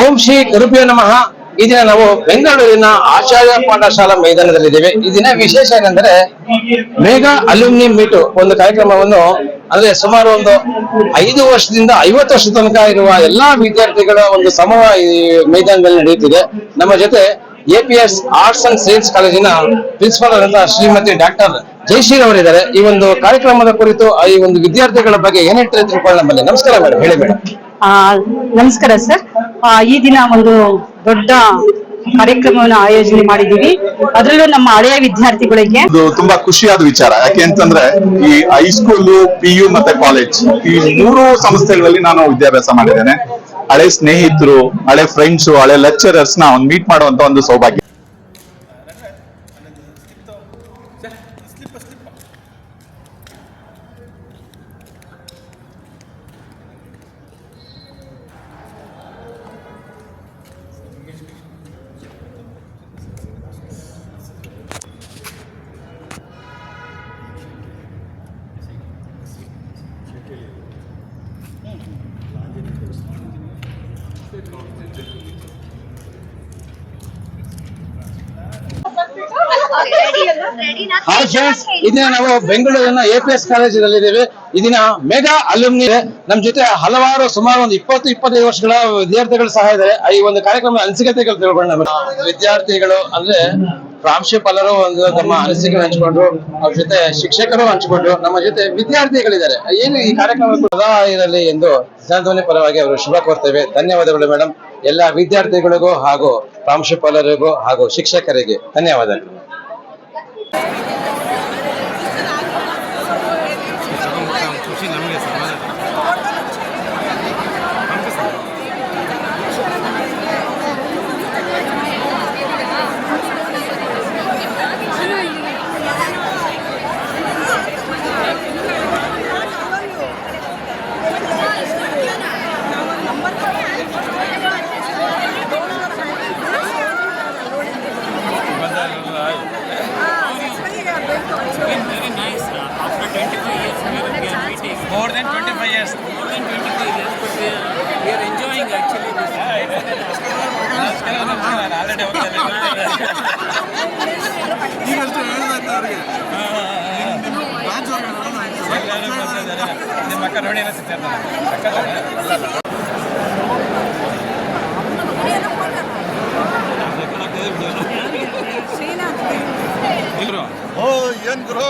ಓಂ ಶ್ರೀ ಗುರುಪಿಯ ನಮಃ ಈ ದಿನ ನಾವು ಬೆಂಗಳೂರಿನ ಆಚಾರ್ಯ ಪಾಠಶಾಲಾ ಮೈದಾನದಲ್ಲಿದ್ದೇವೆ ಈ ದಿನ ವಿಶೇಷ ಏನಂದ್ರೆ ಮೇಘಾ ಅಲ್ಯೂಮಿನಿ ಮೀಟು ಒಂದು ಕಾರ್ಯಕ್ರಮವನ್ನು ಅಂದ್ರೆ ಸುಮಾರು ಒಂದು ಐದು ವರ್ಷದಿಂದ ಐವತ್ತು ವರ್ಷದ ತನಕ ಇರುವ ಎಲ್ಲಾ ವಿದ್ಯಾರ್ಥಿಗಳ ಒಂದು ಸಮವ ಈ ಮೈದಾನದಲ್ಲಿ ನಡೆಯುತ್ತಿದೆ ನಮ್ಮ ಜೊತೆ ಎಪಿಎಸ್ ಆರ್ಟ್ಸ್ ಅಂಡ್ ಸೈನ್ಸ್ ಕಾಲೇಜಿನ ಪ್ರಿನ್ಸಿಪಾಲ್ ಶ್ರೀಮತಿ ಡಾಕ್ಟರ್ ಶ್ರೀ ಅವರಿದ್ದಾರೆ ಈ ಒಂದು ಕಾರ್ಯಕ್ರಮದ ಕುರಿತು ಈ ಒಂದು ವಿದ್ಯಾರ್ಥಿಗಳ ಬಗ್ಗೆ ಏನಿಟ್ಟರೆ ತಿಳ್ಕೊಳ್ಳ ನಮ್ಮಲ್ಲಿ ನಮಸ್ಕಾರ ಮೇಡಮ್ ಹೇಳಿ ಮೇಡಮ್ ನಮಸ್ಕಾರ ಸರ್ ಈ ದಿನ ಒಂದು ದೊಡ್ಡ ಕಾರ್ಯಕ್ರಮವನ್ನು ಆಯೋಜನೆ ಮಾಡಿದ್ದೀವಿ ಅದರಲ್ಲೂ ನಮ್ಮ ಹಳೆಯ ವಿದ್ಯಾರ್ಥಿಗಳಿಗೆ ಇದು ತುಂಬಾ ಖುಷಿಯಾದ ವಿಚಾರ ಯಾಕೆ ಅಂತಂದ್ರೆ ಈ ಹೈಸ್ಕೂಲು ಪಿ ಯು ಮತ್ತೆ ಕಾಲೇಜ್ ಈ ಮೂರು ಸಂಸ್ಥೆಗಳಲ್ಲಿ ನಾನು ವಿದ್ಯಾಭ್ಯಾಸ ಮಾಡಿದ್ದೇನೆ ಹಳೆ ಸ್ನೇಹಿತರು ಹಳೆ ಫ್ರೆಂಡ್ಸ್ ಹಳೆ ಲೆಕ್ಚರರ್ಸ್ ನ ಒಂದು ಮೀಟ್ ಮಾಡುವಂತ ಒಂದು ಸೌಭಾಗ್ಯ ನಾವು ಬೆಂಗಳೂರಿನ ಎ ಪಿ ಎಸ್ ಕಾಲೇಜಿನಲ್ಲಿ ಇದ್ದೇವೆ ಇದನ್ನ ಮೆಗಾ ಅಲ್ಯೂಮ್ನಿ ನಮ್ ಜೊತೆ ಹಲವಾರು ಸುಮಾರು ಒಂದು ಇಪ್ಪತ್ತು ಇಪ್ಪತ್ತೈದು ವರ್ಷಗಳ ವಿದ್ಯಾರ್ಥಿಗಳು ಸಹ ಇದ್ದಾರೆ ಈ ಒಂದು ಕಾರ್ಯಕ್ರಮದ ಅನಿಸಿಕತೆಗಳು ತಿಳ್ಕೊಂಡ ವಿದ್ಯಾರ್ಥಿಗಳು ಅಂದ್ರೆ ಪ್ರಾಂಶುಪಾಲರು ಒಂದು ತಮ್ಮ ಅನಿಸಿಕೆ ಹಂಚಿಕೊಂಡ್ರು ಅವ್ರ ಜೊತೆ ಶಿಕ್ಷಕರು ಹಂಚಿಕೊಂಡ್ರು ನಮ್ಮ ಜೊತೆ ವಿದ್ಯಾರ್ಥಿಗಳಿದ್ದಾರೆ ಏನು ಈ ಕಾರ್ಯಕ್ರಮ ಇರಲಿ ಎಂದು ಜನಧ್ವನಿ ಪರವಾಗಿ ಅವರು ಶುಭ ಕೋರ್ತೇವೆ ಧನ್ಯವಾದಗಳು ಮೇಡಮ್ ಎಲ್ಲ ವಿದ್ಯಾರ್ಥಿಗಳಿಗೂ ಹಾಗೂ ಪ್ರಾಂಶುಪಾಲರಿಗೂ ಹಾಗೂ ಶಿಕ್ಷಕರಿಗೆ ಧನ್ಯವಾದಗಳು we are meeting. More than 25 years. More than 25 years, but we are, we are enjoying actually this. ನಿಮ್ಮ ಅಕ್ಕ ಗುರು ಓ ಏನ್ ಗುರು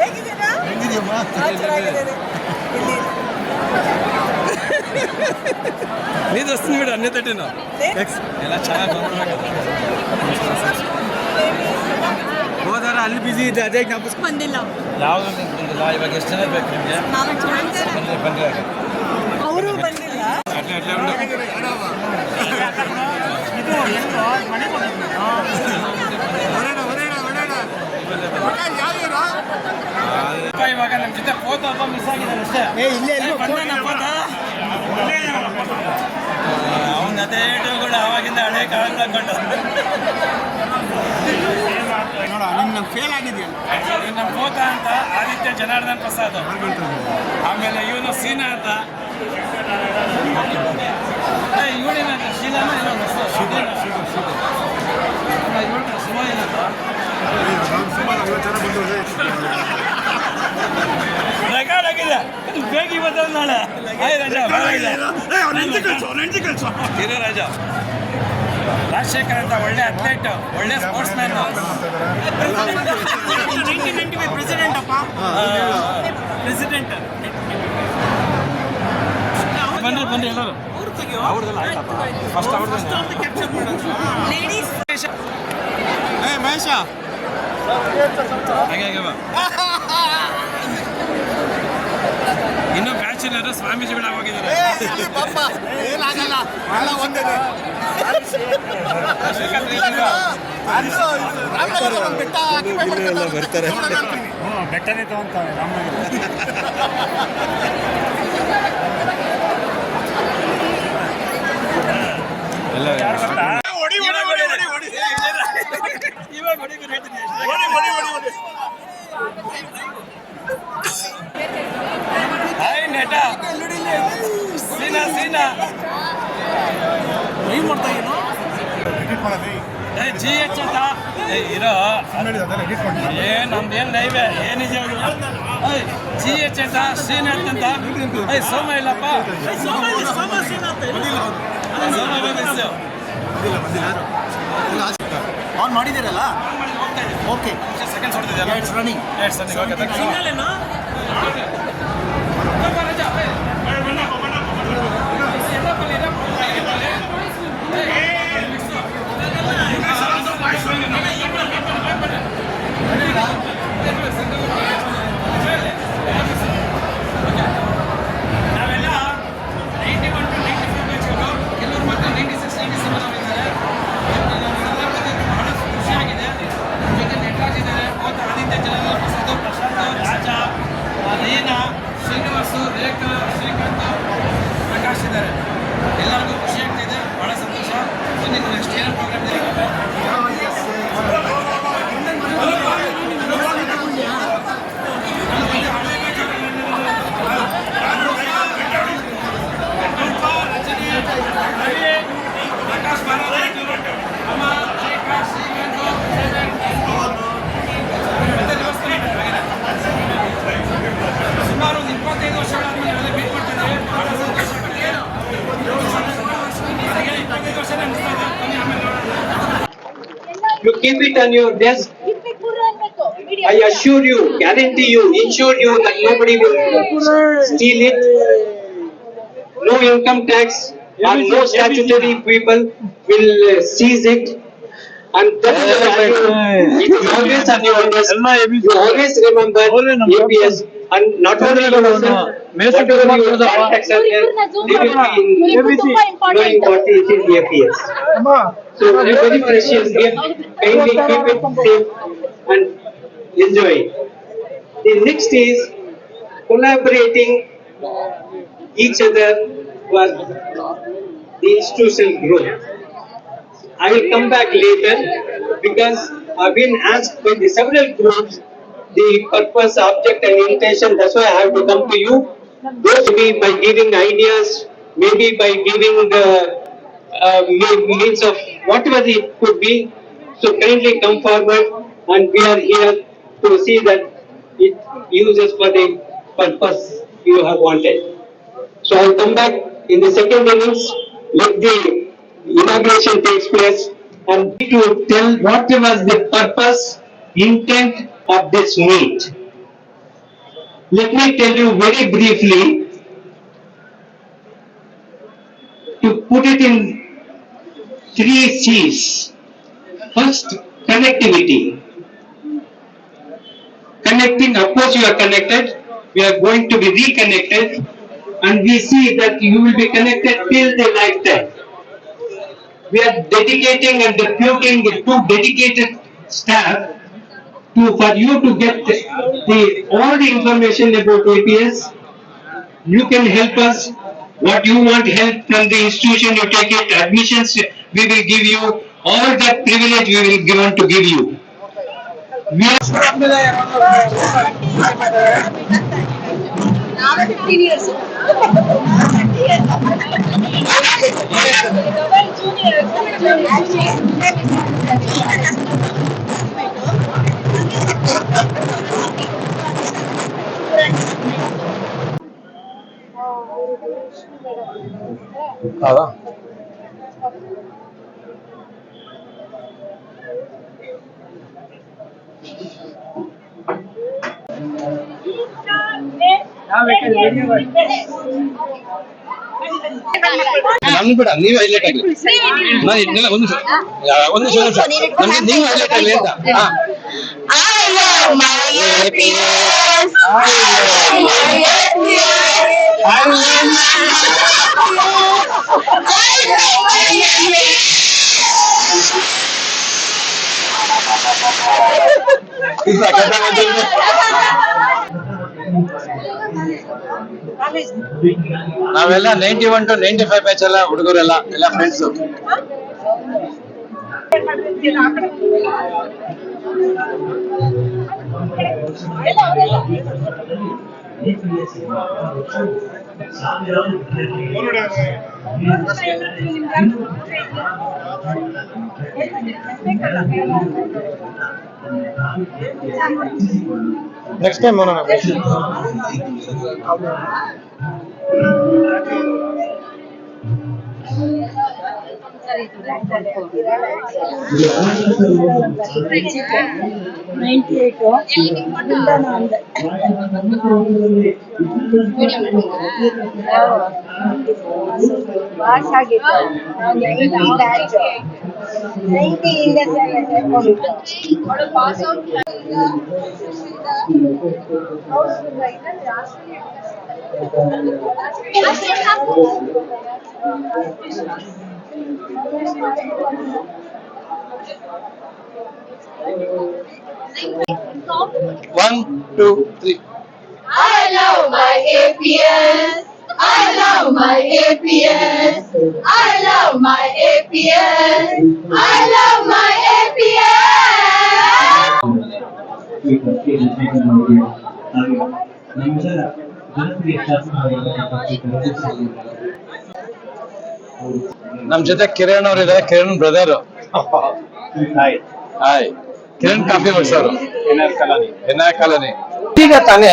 ಹೇಗಿದ್ದೀರಾ ನೀ ದೋಸ್ತಿನ ಬಿಡ ಅನ್ನೇ ತಟ್ಟಿನ ಎಕ್ಸ್ ಎಲ್ಲ ಚೆನ್ನಾಗಿ ಹೋದಾರ ಅಲ್ಲಿ ಬಿಸಿ ಇದೆ ಅದೇ ಜ್ಞಾಪಿಸ್ಕೊ ಬಂದಿಲ್ಲ ಯಾವುದು ಬಂದಿಲ್ಲ ಇವಾಗ ಎಷ್ಟು ಜನ ಬೇಕು ಅವರು ಬಂದಿಲ್ಲ ಅಟ್ಲೆ ಅಟ್ಲೆ ಇವಾಗ ನಮ್ಮ ಜೊತೆ ಫೋಟೋ ಒಬ್ಬ ಮಿಸ್ ಆಗಿದ್ದಾನೆ ಅಷ್ಟೇ ಏ ಇಲ್ಲೇ ಇಲ್ಲ ಅವನ ಅದೇ ಟೂಗಳು ಅವಾಗಿಂದ ಹಳೆ ಕಾಲದ ಕಂಡು ನೋಡ ನಿನ್ನ ಫೇಲ್ ಆಗಿದೆಯಲ್ಲ ನಮ್ಮ ಪೋತ ಅಂತ ಆದಿತ್ಯ ಜನಾರ್ದನ್ ಪ್ರಸಾದ್ ಆಮೇಲೆ ಇವನು ಸೀನಾ ಅಂತ ಇವಳಿನ ಶೀಲಾನ ಇವನು ಸುಮಾರು ಐವತ್ತು ಜನ ಬಂದು ರೆಕಾರ್ಡ್ ನಾಳೆ ಹಿರಿಯ ರಾಜ ರಾಜಶೇಖರ್ ಅಂತ ಒಳ್ಳೆ ಅಥ್ಲೀಟ್ ಒಳ್ಳೆ ಸ್ಪೋರ್ಟ್ಸ್ ಮ್ಯಾನ್ ಪ್ರೆಸಿಡೆಂಟ್ ಅಪ್ಪ ಪ್ರೆಸಿಡೆಂಟ್ ಬನ್ನಿ ಬನ್ನಿ ಎಲ್ಲರೂ ಮಹೇಶ ಇನ್ನು ಬ್ಯಾಚುಲರ್ ಸ್ವಾಮೀಜಿ ಎಲ್ಲ ಹೋಗಿದ್ದಾರೆ ಬೆಟ್ಟನೇ ತಗೊಂತಾರೆ ಹೇಳ್ತೀನಿ ಜಿ ಎಚ್ ಅಂತ ಇರೋ ನಮ್ದು ನಮ್ದೇನು ಲೈವೇ ಏನಿದೆ ಜಿ ಎಚ್ ಅಂತ ಶ್ರೀನಾಥ್ ಅಂತ ಐ ಸೋಮ ಇಲ್ಲಪ್ಪ ಆನ್ ಮಾಡಿದ್ದೀರಲ್ಲ ಓಕೆ ಸೆಕೆಂಡ್ ಹೊಡೆದಿದೆ single okay keep it on your desk. I assure you, guarantee you, ensure you that nobody will steal it. No income tax and no statutory people will uh, seize it. And that is the It is always on your desk. You always remember APS and not only you also, whatever your contacts are there, they will be knowing what is in the appears. So it is very precious gift. Kindly keep it safe and enjoy. The next is collaborating each other was the institutional growth. I will come back later because I've been asked by the several groups the purpose, object and intention. That's why I have to come to you. Maybe by giving ideas, maybe by giving the uh, means of whatever it could be. So kindly come forward and we are here to see that it uses for the purpose you have wanted. So I'll come back in the second innings, let the inauguration takes place and to tell what was the purpose, intent of this meet. Let me tell you very briefly to put it in three C's. First, connectivity. Connecting, of course, you are connected. We are going to be reconnected, and we see that you will be connected till the lifetime. We are dedicating and deputing the two dedicated staff to for you to get the all the information about APS. You can help us. What you want help from the institution, you take it. Admissions, we will give you. All that privilege we will given to give you. We are அதான் ನನ್ ಬೇಡ ನೀವ್ highlight ಆಗ್ಲಿ ನಾನು ಒಂದು ಒಂದು ನಿಮ್ಗೆ highlight ಆಗ್ಲಿ ಅಂತ I love my happiness. I love my happiness. I love my happiness. I love my happiness. It's like ನಾವೆಲ್ಲ ninety one to ninety five batch ಎಲ್ಲ ಹುಡುಗರೆಲ್ಲ ಎಲ್ಲ ಫ್ರೆಂಡ್ಸು Next time, మనం Thank you. ನೈಂಟಿ ಏಟು ಅಂದೆ pass ಆಗಿತ್ತು ನೈಂಟಿಯಿಂದ pass out last One, two, three. I love my APS. I love my APS. I love my APS. I love my APS. ನಮ್ ಜೊತೆ ಕಿರಣ್ ಅವ್ರ ಇದಾರೆ Kiran brother hi Kiran coffee ಬಡ್ಸೋರು Vinayak colony ಈಗ ತಾನೇ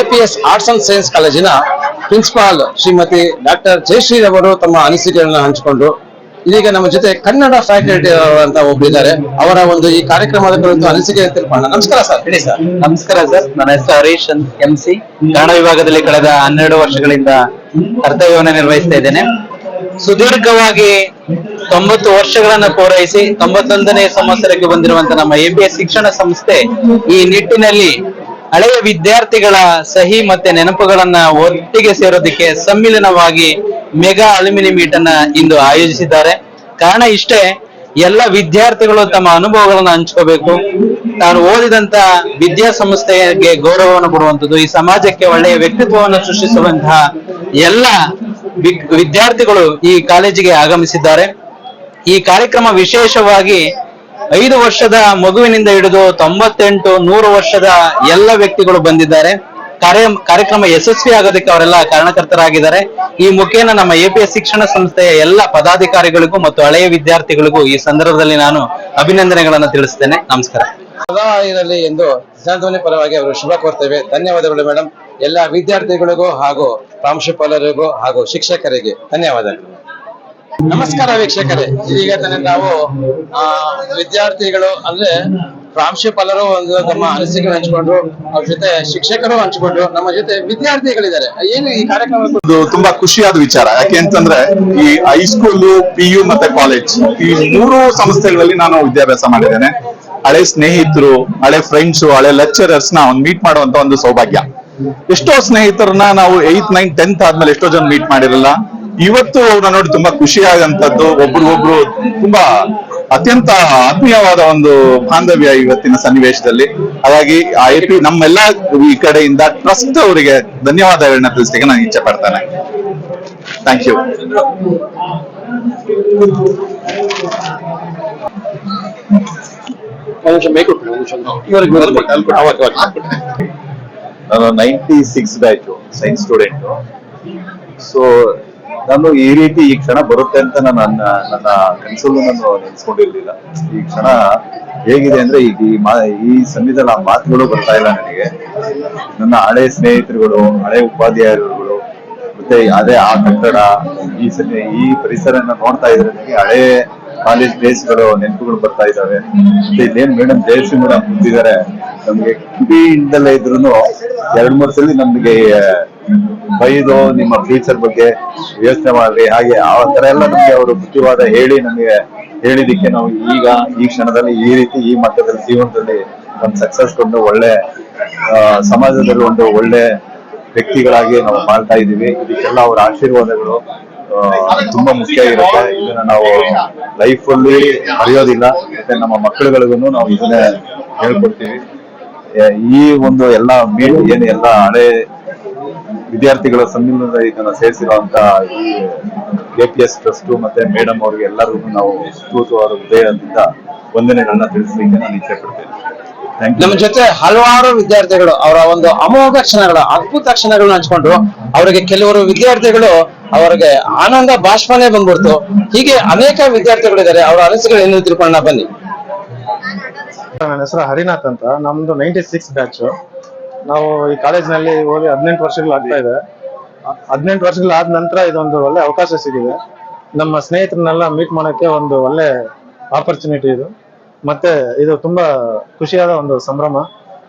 APS arts and science ಕಾಲೇಜಿನ principal Shrimati doctor Jayashree ಅವರು ತಮ್ಮ ಅನಿಸಿಕೆಗಳನ್ನ ಹಂಚಿಕೊಂಡು ಇದೀಗ ನಮ್ಮ ಜೊತೆ ಕನ್ನಡ ಫ್ಯಾಕಲ್ಟಿ ಅಂತ ಒಬ್ಬಿದ್ದಾರೆ ಅವರ ಒಂದು ಈ ಕಾರ್ಯಕ್ರಮದ ಕುರಿತು ಅನಿಸಿಕೆ ತಿಳ್ಕೊಂಡ ನಮಸ್ಕಾರ ಸರ್ ಹೇಳಿ ಸರ್ ನಮಸ್ಕಾರ ಸರ್ ನನ್ನ ಹೆಸರು ಹರೀಶ್ ಎಂ ಸಿ ಕನ್ನಡ ವಿಭಾಗದಲ್ಲಿ ಕಳೆದ ಹನ್ನೆರಡು ವರ್ಷಗಳಿಂದ ಕರ್ತವ್ಯವನ್ನು ನಿರ್ವಹಿಸ್ತಾ ಇದ್ದೇನೆ ಸುದೀರ್ಘವಾಗಿ ತೊಂಬತ್ತು ವರ್ಷಗಳನ್ನ ಪೂರೈಸಿ ತೊಂಬತ್ತೊಂದನೇ ಸಂವತ್ಸರಕ್ಕೆ ಬಂದಿರುವಂತ ನಮ್ಮ ಎಸ್ ಶಿಕ್ಷಣ ಸಂಸ್ಥೆ ಈ ನಿಟ್ಟಿನಲ್ಲಿ ಹಳೆಯ ವಿದ್ಯಾರ್ಥಿಗಳ ಸಹಿ ಮತ್ತೆ ನೆನಪುಗಳನ್ನ ಒಟ್ಟಿಗೆ ಸೇರೋದಕ್ಕೆ ಸಮ್ಮಿಲನವಾಗಿ ಮೆಗಾ ಅಲ್ಯೂಮಿನಿ ಮೀಟ್ ಅನ್ನ ಇಂದು ಆಯೋಜಿಸಿದ್ದಾರೆ ಕಾರಣ ಇಷ್ಟೇ ಎಲ್ಲ ವಿದ್ಯಾರ್ಥಿಗಳು ತಮ್ಮ ಅನುಭವಗಳನ್ನು ಹಂಚ್ಕೋಬೇಕು ತಾನು ಓದಿದಂತ ವಿದ್ಯಾಸಂಸ್ಥೆಗೆ ಗೌರವವನ್ನು ಕೊಡುವಂಥದ್ದು ಈ ಸಮಾಜಕ್ಕೆ ಒಳ್ಳೆಯ ವ್ಯಕ್ತಿತ್ವವನ್ನು ಸೃಷ್ಟಿಸುವಂತಹ ಎಲ್ಲ ವಿದ್ಯಾರ್ಥಿಗಳು ಈ ಕಾಲೇಜಿಗೆ ಆಗಮಿಸಿದ್ದಾರೆ ಈ ಕಾರ್ಯಕ್ರಮ ವಿಶೇಷವಾಗಿ ಐದು ವರ್ಷದ ಮಗುವಿನಿಂದ ಹಿಡಿದು ತೊಂಬತ್ತೆಂಟು ನೂರು ವರ್ಷದ ಎಲ್ಲ ವ್ಯಕ್ತಿಗಳು ಬಂದಿದ್ದಾರೆ ಕಾರ್ಯ ಕಾರ್ಯಕ್ರಮ ಯಶಸ್ವಿ ಆಗೋದಕ್ಕೆ ಅವರೆಲ್ಲ ಕಾರಣಕರ್ತರಾಗಿದ್ದಾರೆ ಈ ಮುಖೇನ ನಮ್ಮ ಎ ಪಿ ಎಸ್ ಶಿಕ್ಷಣ ಸಂಸ್ಥೆಯ ಎಲ್ಲ ಪದಾಧಿಕಾರಿಗಳಿಗೂ ಮತ್ತು ಹಳೆಯ ವಿದ್ಯಾರ್ಥಿಗಳಿಗೂ ಈ ಸಂದರ್ಭದಲ್ಲಿ ನಾನು ಅಭಿನಂದನೆಗಳನ್ನು ತಿಳಿಸ್ತೇನೆ ನಮಸ್ಕಾರ ಇರಲಿ ಎಂದು ಪರವಾಗಿ ಅವರು ಶುಭ ಕೋರ್ತೇವೆ ಧನ್ಯವಾದಗಳು ಮೇಡಮ್ ಎಲ್ಲ ವಿದ್ಯಾರ್ಥಿಗಳಿಗೂ ಹಾಗೂ ಪ್ರಾಂಶುಪಾಲರಿಗೂ ಹಾಗೂ ಶಿಕ್ಷಕರಿಗೆ ಧನ್ಯವಾದಗಳು ನಮಸ್ಕಾರ ವೀಕ್ಷಕರೇ ಈಗ ತಾನೇ ನಾವು ಆ ವಿದ್ಯಾರ್ಥಿಗಳು ಅಂದ್ರೆ ಪ್ರಾಂಶುಪಾಲರು ಒಂದು ತಮ್ಮ ಅನಿಸಿಕೆ ಹಂಚಿಕೊಂಡ್ರು ಅವ್ರ ಜೊತೆ ಶಿಕ್ಷಕರು ಹಂಚಿಕೊಂಡ್ರು ನಮ್ಮ ಜೊತೆ ವಿದ್ಯಾರ್ಥಿಗಳಿದ್ದಾರೆ ಏನು ಈ ಕಾರ್ಯಕ್ರಮ ತುಂಬಾ ಖುಷಿಯಾದ ವಿಚಾರ ಯಾಕೆ ಅಂತಂದ್ರೆ ಈ ಹೈಸ್ಕೂಲು ಪಿ ಯು ಮತ್ತೆ ಕಾಲೇಜ್ ಈ ಮೂರು ಸಂಸ್ಥೆಗಳಲ್ಲಿ ನಾನು ವಿದ್ಯಾಭ್ಯಾಸ ಮಾಡಿದ್ದೇನೆ ಹಳೆ ಸ್ನೇಹಿತರು ಹಳೆ ಫ್ರೆಂಡ್ಸ್ ಹಳೆ ಲೆಕ್ಚರರ್ಸ್ ನ ಒಂದು ಮೀಟ್ ಮಾಡುವಂತ ಒಂದು ಸೌಭಾಗ್ಯ ಎಷ್ಟೋ ಸ್ನೇಹಿತರನ್ನ ನಾವು ಏತ್ ನೈನ್ ಟೆಂತ್ ಆದ್ಮೇಲೆ ಎಷ್ಟೋ ಜನ ಮೀಟ್ ಮಾಡಿರಲ್ಲ ಇವತ್ತು ಅವ್ರನ್ನ ನೋಡಿ ತುಂಬಾ ಖುಷಿ ಆಗಂತದ್ದು ಒಬ್ರು ತುಂಬಾ ಅತ್ಯಂತ ಆತ್ಮೀಯವಾದ ಒಂದು ಬಾಂಧವ್ಯ ಇವತ್ತಿನ ಸನ್ನಿವೇಶದಲ್ಲಿ ಹಾಗಾಗಿ ಆ ಪಿ ನಮ್ಮೆಲ್ಲ ಈ ಕಡೆಯಿಂದ ಟ್ರಸ್ಟ್ ಅವರಿಗೆ ಧನ್ಯವಾದಗಳನ್ನ ತಿಳಿಸಲಿಕ್ಕೆ ನಾನು ಇಚ್ಛೆ ಪಡ್ತೇನೆ ಥ್ಯಾಂಕ್ ಯು ಒಂದು ನಾನು ninety six batch science student so ನಾನು ಈ ರೀತಿ ಈ ಕ್ಷಣ ಬರುತ್ತೆ ಅಂತ ನಾನು ನನ್ನ ನನ್ನ ಕನಸಲ್ಲೂ ನಾನು ನೆನೆಸ್ಕೊಂಡಿರ್ಲಿಲ್ಲ ಈ ಕ್ಷಣ ಹೇಗಿದೆ ಅಂದ್ರೆ ಈಗ ಈ ಮಾ ಈ ಸಮಯದಲ್ಲಿ ಆ ಮಾತುಗಳು ಬರ್ತಾ ಇಲ್ಲ ನನಗೆ ನನ್ನ ಹಳೆ ಸ್ನೇಹಿತರುಗಳು ಹಳೆ ಉಪಾಧ್ಯಾಯರುಗಳು ಮತ್ತೆ ಅದೇ ಆ ಕಟ್ಟಡ ಈ ಸಮಯ ಈ ಪರಿಸರನ ನೋಡ್ತಾ ಇದ್ರೆ ನನಗೆ ಹಳೆ ಕಾಲೇಜ್ ಡೇಸ್ಗಳು ನೆನಪುಗಳು ಬರ್ತಾ ಇದ್ದಾವೆ ಮತ್ತೆ ಇಲ್ಲೇನ್ ಮೇಡಮ್ ಜಯಶ್ರೀ ಮೇಡಮ್ ಕೂತಿದ್ದಾರೆ ನಮ್ಗೆ ಕಿಡಿಯಿಂದಲೇ ಇದ್ರು ಎರಡ್ ಮೂರ್ ಸಲ ನಮ್ಗೆ ಬೈದು ನಿಮ್ಮ ಫ್ಯೂಚರ್ ಬಗ್ಗೆ ಯೋಚನೆ ಮಾಡ್ರಿ ಹಾಗೆ ಆ ತರ ಎಲ್ಲ ನಮ್ಗೆ ಅವರು ಬುದ್ಧಿವಾದ ಹೇಳಿ ನಮಗೆ ಹೇಳಿದಿಕ್ಕೆ ನಾವು ಈಗ ಈ ಕ್ಷಣದಲ್ಲಿ ಈ ರೀತಿ ಈ ಮಟ್ಟದಲ್ಲಿ ಜೀವನದಲ್ಲಿ ಒಂದು ಸಕ್ಸಸ್ ಕೊಂಡು ಒಳ್ಳೆ ಸಮಾಜದಲ್ಲಿ ಒಂದು ಒಳ್ಳೆ ವ್ಯಕ್ತಿಗಳಾಗಿ ನಾವು ಮಾಡ್ತಾ ಇದೀವಿ ಇದಕ್ಕೆಲ್ಲ ಅವರ ಆಶೀರ್ವಾದಗಳು ತುಂಬಾ ಮುಖ್ಯ ಇರುತ್ತೆ ಇದನ್ನ ನಾವು ಲೈಫ್ ಅಲ್ಲಿ ಅರಿಯೋದಿಲ್ಲ ಮತ್ತೆ ನಮ್ಮ ಮಕ್ಕಳುಗಳಿಗೂ ನಾವು ಇದನ್ನೇ ಹೇಳ್ಕೊಡ್ತೀವಿ ಈ ಒಂದು ಎಲ್ಲ ಮೀಟ್ ಏನು ಎಲ್ಲ ಹಳೆ ವಿದ್ಯಾರ್ಥಿಗಳ ಸಮ್ಮಿಲನದ ಇದನ್ನ ಸೇರಿಸಿರುವಂತ ಈ ಎ ಪಿ ಎಸ್ ಟ್ರಸ್ಟ್ ಮತ್ತೆ ಮೇಡಮ್ ಅವ್ರಿಗೆ ಎಲ್ಲರಿಗೂ ನಾವು ಸ್ತೂತವಾದ ವಂದನೆಗಳನ್ನ ತಿಳಿಸಲಿಕ್ಕೆ ನಾನು ಇಚ್ಛೆ ಪಡ್ತೇನೆ ನಮ್ಮ ಜೊತೆ ಹಲವಾರು ವಿದ್ಯಾರ್ಥಿಗಳು ಅವರ ಒಂದು ಅಮೋಘ ಕ್ಷಣಗಳ ಅದ್ಭುತ ಕ್ಷಣಗಳನ್ನ ಹಂಚ್ಕೊಂಡ್ರು ಅವರಿಗೆ ಕೆಲವರು ವಿದ್ಯಾರ್ಥಿಗಳು ಅವರಿಗೆ ಆನಂದ ಭಾಷಣನೇ ಬಂದ್ಬಿಡ್ತು ಹೀಗೆ ಅನೇಕ ವಿದ್ಯಾರ್ಥಿಗಳಿದ್ದಾರೆ ಅವರ ಅನಿಸಿಕೆಗಳು ಏನು ತಿಳ್ಕೊಂಡ ಬನ್ನಿ ನನ್ನ ಹೆಸರು ಹರಿನಾಥ್ ಅಂತ ನಮ್ದು ನೈಂಟಿ ಸಿಕ್ಸ್ ಬ್ಯಾಚ್ ನಾವು ಈ ನಲ್ಲಿ ಹೋಗಿ ಹದಿನೆಂಟು ವರ್ಷಗಳು ಆಗ್ತಾ ಇದೆ ಹದಿನೆಂಟು ವರ್ಷಗಳಾದ ನಂತರ ಇದೊಂದು ಒಳ್ಳೆ ಅವಕಾಶ ಸಿಗಿದೆ ನಮ್ಮ ಸ್ನೇಹಿತರನ್ನೆಲ್ಲ ಮೀಟ್ ಮಾಡೋಕ್ಕೆ ಒಂದು ಒಳ್ಳೆ ಆಪರ್ಚುನಿಟಿ ಇದು ಮತ್ತೆ ಇದು ತುಂಬಾ ಖುಷಿಯಾದ ಒಂದು ಸಂಭ್ರಮ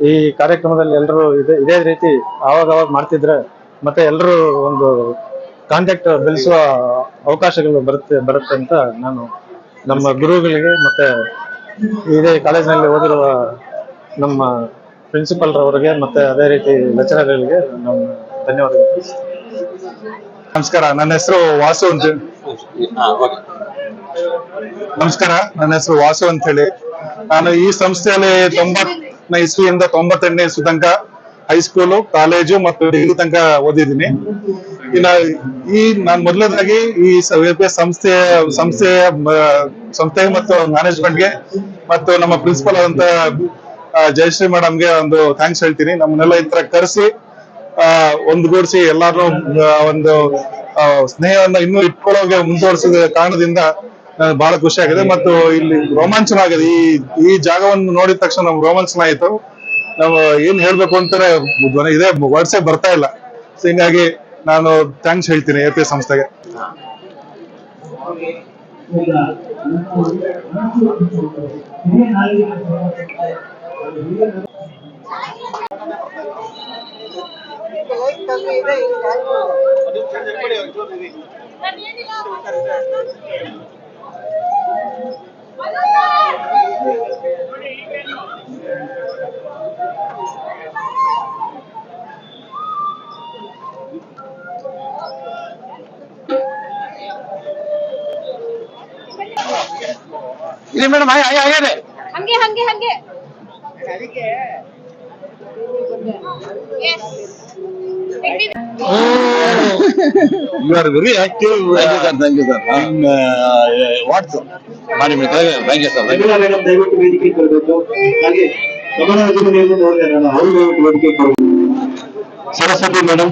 ಈ ಕಾರ್ಯಕ್ರಮದಲ್ಲಿ ಎಲ್ಲರೂ ಇದೆ ಇದೇ ರೀತಿ ಆವಾಗ ಅವಾಗ ಮಾಡ್ತಿದ್ರೆ ಮತ್ತೆ ಎಲ್ಲರೂ ಒಂದು ಕಾಂಟ್ಯಾಕ್ಟ್ ಬೆಳೆಸುವ ಅವಕಾಶಗಳು ಬರುತ್ತೆ ಬರುತ್ತೆ ಅಂತ ನಾನು ನಮ್ಮ ಗುರುಗಳಿಗೆ ಮತ್ತೆ ಇದೇ ಕಾಲೇಜಿನಲ್ಲಿ ಓದಿರುವ ನಮ್ಮ ಪ್ರಿನ್ಸಿಪಲ್ ರವರಿಗೆ ಮತ್ತೆ ಅದೇ ರೀತಿ ಲೆಕ್ಚರರ್ಗಳಿಗೆ ನಮ್ಮ ಧನ್ಯವಾದಗಳು ನಮಸ್ಕಾರ ನನ್ನ ಹೆಸರು ವಾಸು ಅಂತ ನಮಸ್ಕಾರ ನನ್ನ ಹೆಸರು ವಾಸು ಅಂತ ಹೇಳಿ ನಾನು ಈ ಸಂಸ್ಥೆಯಲ್ಲಿ ತೊಂಬತ್ತನೇ ಇಸ್ವಿಯಿಂದ ತೊಂಬತ್ತೆಂಟನೇ ಇಸ್ವಿ ತನಕ ಹೈಸ್ಕೂಲು ಕಾಲೇಜು ಮತ್ತು ಡಿಗ್ರಿ ತನಕ ಓದಿದ್ದೀನಿ ಇನ್ನ ಈ ನಾನ್ ಮೊದಲನೇದಾಗಿ ಈ ಸಂಸ್ಥೆ ಸಂಸ್ಥೆಯ ಸಂಸ್ಥೆ ಮತ್ತು ಮ್ಯಾನೇಜ್ಮೆಂಟ್ಗೆ ಮತ್ತು ನಮ್ಮ ಪ್ರಿನ್ಸಿಪಲ್ ಆದಂತ ಜಯಶ್ರೀ ಮೇಡಮ್ಗೆ ಒಂದು ಥ್ಯಾಂಕ್ಸ್ ಹೇಳ್ತೀನಿ ನಮ್ಮನ್ನೆಲ್ಲ ಈ ತರ ಕರೆಸಿ ಒಂದುಗೂಡಿಸಿ ಎಲ್ಲಾರು ಒಂದು ಸ್ನೇಹವನ್ನ ಇನ್ನೂ ಇಟ್ಕೊಳ್ಳೋಕೆ ಮುಂದುವರಿಸಿದ ಕಾರಣದಿಂದ ಬಹಳ ಖುಷಿ ಆಗಿದೆ ಮತ್ತು ಇಲ್ಲಿ ರೋಮಾಂಚನ ಆಗಿದೆ ಈ ಈ ಜಾಗವನ್ನು ನೋಡಿದ ತಕ್ಷಣ ನಮ್ಗೆ ರೋಮಾಂಚನ ಆಯಿತು ನಾವು ಏನ್ ಹೇಳ್ಬೇಕು ಅಂತಾರೆ ಇದೇ ವರ್ಸೆ ಬರ್ತಾ ಇಲ್ಲ ಸೊ ಹಿಂಗಾಗಿ ನಾನು ಥ್ಯಾಂಕ್ಸ್ ಹೇಳ್ತೀನಿ ಎ ಪಿ ಎಸ್ ಸಂಸ್ಥೆಗೆ ಇಲ್ಲಿ ಮೇಡಮ್ ಹಂಗೆ ಹಂಗೆ ಹಂಗೆ you are very active thank you sir what's ಮಾಡಿ ಥ್ಯಾಂಕ್ ಸರ್ ದಯವಿಟ್ಟು ವೇದಿಕೆ ಹಾಗೆ ಸರಸ್ವತಿ ಮೇಡಮ್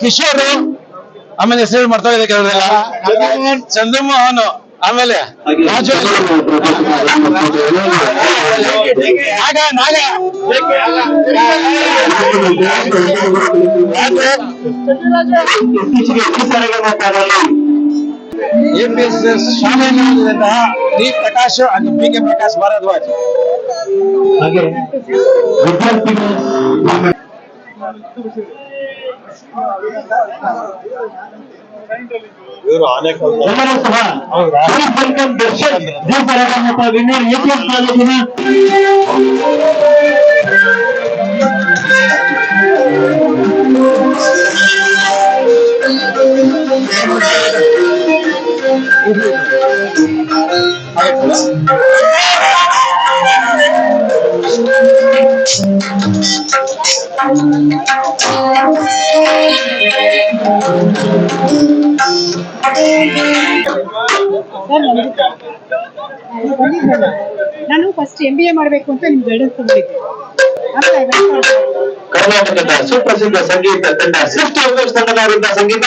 ಕಿಶೋರ್ ಆಮೇಲೆ ಹೆಸರು ಮಾಡ್ತಾ ಇದೆ ಕೆಲವರೆಲ್ಲ ಚಂದ್ರಮೋಹನ್ ಆಮೇಲೆ ರಾಜು ನಾಗ એપીએસ સ્વામિનારાયણ ದಂತಹ D Prakash and P K Prakash Bharadwaj ಹಾಗೆ ವಿದ್ಯಾರ್ಥಿಗಳು ಇವರು ಅನೇಕ ದರ್ಶನ್ ವಿನ್ನರ್ ಎಪಿಎಸ್ ಕಾಲೇಜಿನ Thank you. ನಾನು ಫಸ್ಟ್ ಎಂ ಬಿ ಎ ಮಾಡಬೇಕು ಅಂತ ನಿಮ್ಗೆ ಗೈಡೆನ್ಸ್ ತಗೊಂಡಿದ್ದೆ ಕರ್ನಾಟಕದ ಸುಪ್ರಸಿದ್ಧ ಸಂಗೀತ ತಂಡ ಸೃಷ್ಟಿ ಸಂಗೀತ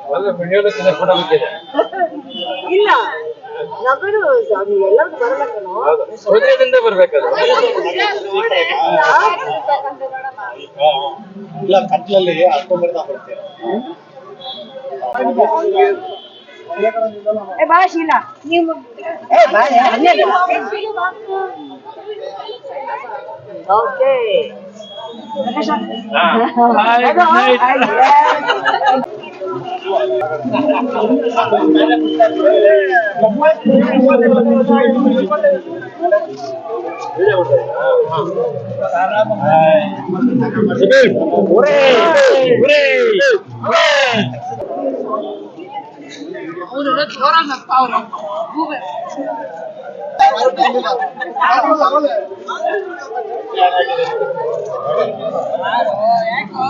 ಇಲ್ಲ ನಗರು ಸ್ವಾಮಿ ಇಲ್ಲ ಅಕ್ಟೋಬರ್ ನೀವು ಓಕೆ ஒரே ஒரே ஒரே அவரோட சோறாங்க அப்பா அவர் கூவன் ಯಾಕೋ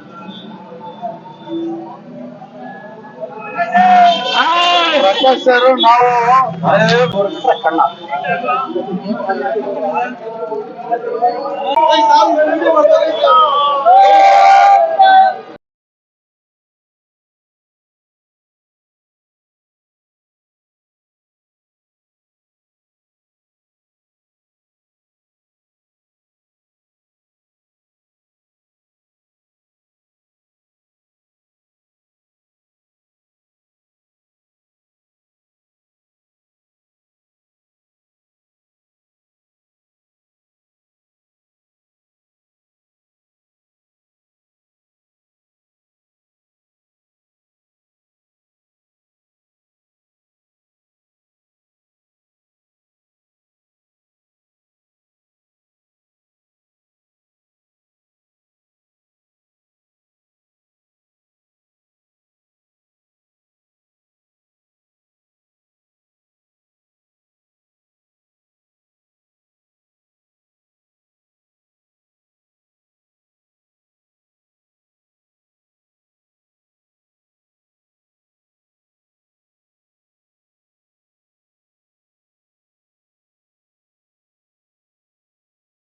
ಪ್ರೊಫೆಸರ್ ನಾವು ಕಣ್ಣ ಬರ್ತಾರೆ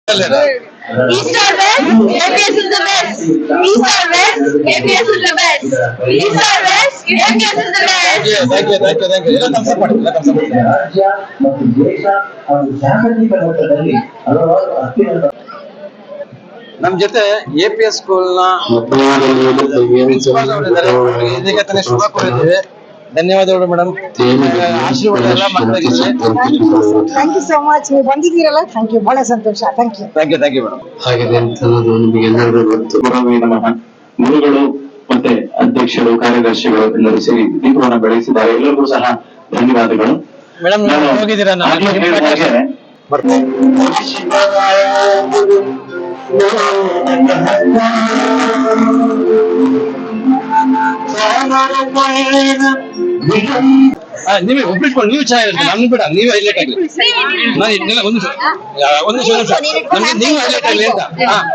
East are west, MBS is the best. East are west, MBS is the best. East are west, MBS is the best. Thank you, thank you, thank you. ಎಲ್ಲ ತಮ್ಮ ಸಪೋರ್ಟ್ ಎಲ್ಲ ತಮ್ಮ ಸಪೋರ್ಟ್ ನಮ್ ಜೊತೆ ಎ ಪಿ ಎಸ್ ಸ್ಕೂಲ್ ಶುಭ ಕೋರಿದ್ದೇವೆ ಧನ್ಯವಾದಗಳು madam ಆಶೀರ್ವಾದ ಥ್ಯಾಂಕ್ ಯು ಥ್ಯಾಂಕ್ ಯು ಸಂತೋಷ ಯು ಅಂತ ಗುರುಗಳು ಮತ್ತೆ ಅಧ್ಯಕ್ಷರು ಕಾರ್ಯದರ್ಶಿಗಳು ಎಲ್ಲರೂ ಸೇರಿ ದೀಪವನ್ನು ಬೆಳೆಸಿದ್ದಾರೆ ಎಲ್ಲರಿಗೂ ಸಹ ಧನ್ಯವಾದಗಳು ಮೇಡಮ್ ನೀವೇ ಒಬ್ಬಿಟ್ಕೊಂಡು ನೀವು ಚೆನ್ನಾಗಿರುತ್ತೆ ನಮ್ಗೆ ಬಿಡ ನೀವೇ ಹೈಲೈಟ್ ಆಗಲಿ ನಾನು ಇದನ್ನೆಲ್ಲ ಒಂದು ಒಂದು ನಿಮಿಷ ನಮ್ಗೆ ನೀವು ಹೈಲೈಟ್ ಆಗಲಿ ಅಂತ